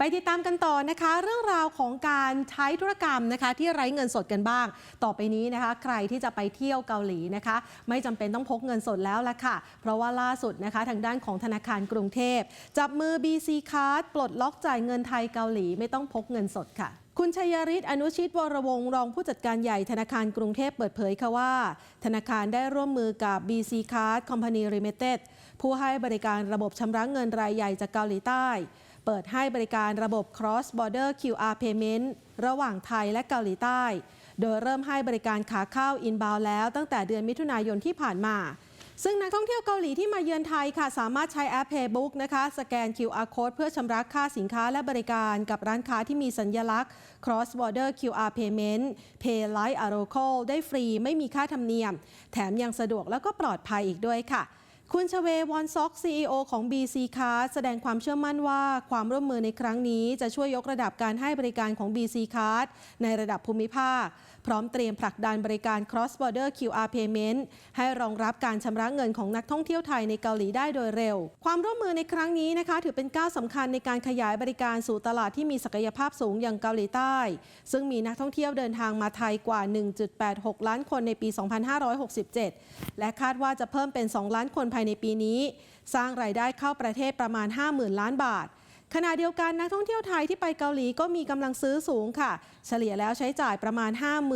ไปติดตามกันต่อนะคะ เรื่องราวของการใช้ธุรกรรมนะคะ ที่ไร้เงินสดกันบ้าง ต่อไปนี้นะคะ ใครที่จะไปเที่ยวเกาหลีนะคะ ไม่จำเป็นต้องพกเงินสดแล้วละค่ะ เพราะว่าล่าสุดนะคะ ทางด้านของธนาคารกรุงเทพ จับมือ BC Card ปลดล็อกจ่ายเงินไทยเกาหลีไม่ต้องพกเงินสดค่ะคุณชัยริศอนุชิตวรวงรองผู้จัดการใหญ่ธนาคารกรุงเทพเปิดเผยค่ะว่า ธนาคารได้ร่วมมือกับ BC Card Company Limited ผู้ให้บริการระบบชำระเงินรายใหญ่จากเกาหลีใต้ เปิดให้บริการระบบ Cross Border QR Payment ระหว่างไทยและเกาหลีใต้ โดยเริ่มให้บริการขาเข้า inbound แล้วตั้งแต่เดือนมิถุนายนที่ผ่านมา ซึ่งนักท่องเที่ยวเกาหลีที่มาเยือนไทยค่ะ สามารถใช้แอป Paybook นะคะ สแกน QR Code เพื่อชำระค่าสินค้าและบริการกับร้านค้าที่มีสัญลักษณ์ Cross Border QR Payment Pay Like a Local ได้ฟรีไม่มีค่าธรรมเนียม แถมยังสะดวกแล้วก็ปลอดภัยอีกด้วยค่ะ คุณชเววอนซ็อก CEO ของ BC Card แสดงความเชื่อมั่นว่าความร่วมมือในครั้งนี้จะช่วยยกระดับการให้บริการของ BC Card ในระดับภูมิภาค พร้อมเตรียมผลักดันบริการ Cross Border QR Payment ให้รองรับการชำระเงินของนักท่องเที่ยวไทยในเกาหลีได้โดยเร็ว ความร่วมมือในครั้งนี้นะคะ ถือเป็นก้าวสำคัญในการขยายบริการสู่ตลาดที่มีศักยภาพสูงอย่างเกาหลีใต้ ซึ่งมีนักท่องเที่ยวเดินทางมาไทยกว่า 1.86 ล้านคนในปี 2567 และคาดว่าจะเพิ่มเป็น 2 ล้านคนภายในปีนี้ สร้างรายได้เข้าประเทศประมาณ 50,000 ล้านบาท ขณะเดียวกันนักท่องเที่ยวไทยที่ไปเกาหลีก็มีกำลังซื้อสูงค่ะ เฉลี่ยแล้วใช้จ่ายประมาณ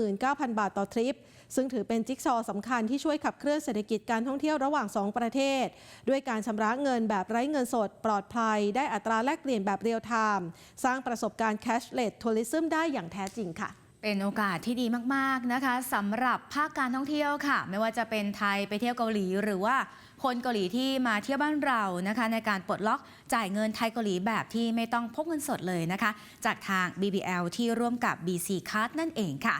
59,000 บาทต่อทริป ซึ่งถือเป็นจิ๊กซอสำคัญที่ช่วยขับเคลื่อนเศรษฐกิจการท่องเที่ยวระหว่าง 2 ประเทศ ด้วยการชำระเงินแบบไร้เงินสด ปลอดภัย ได้อัตราแลกเปลี่ยนแบบเรียลไทม์สร้างประสบการณ์ cashless tourism ได้อย่างแท้จริงค่ะ เป็นโอกาสที่ดีมากๆนะคะสำหรับภาคการท่องเที่ยวค่ะ ไม่ว่าจะเป็นไทยไปเที่ยวเกาหลีหรือว่าคนเกาหลีที่มาเที่ยวบ้านเรานะคะ ในการปลดล็อกจ่ายเงินไทยเกาหลีแบบที่ไม่ต้องพกเงินสดเลยนะคะ จากทาง BBL ที่ร่วมกับ BC Card นั่นเองค่ะ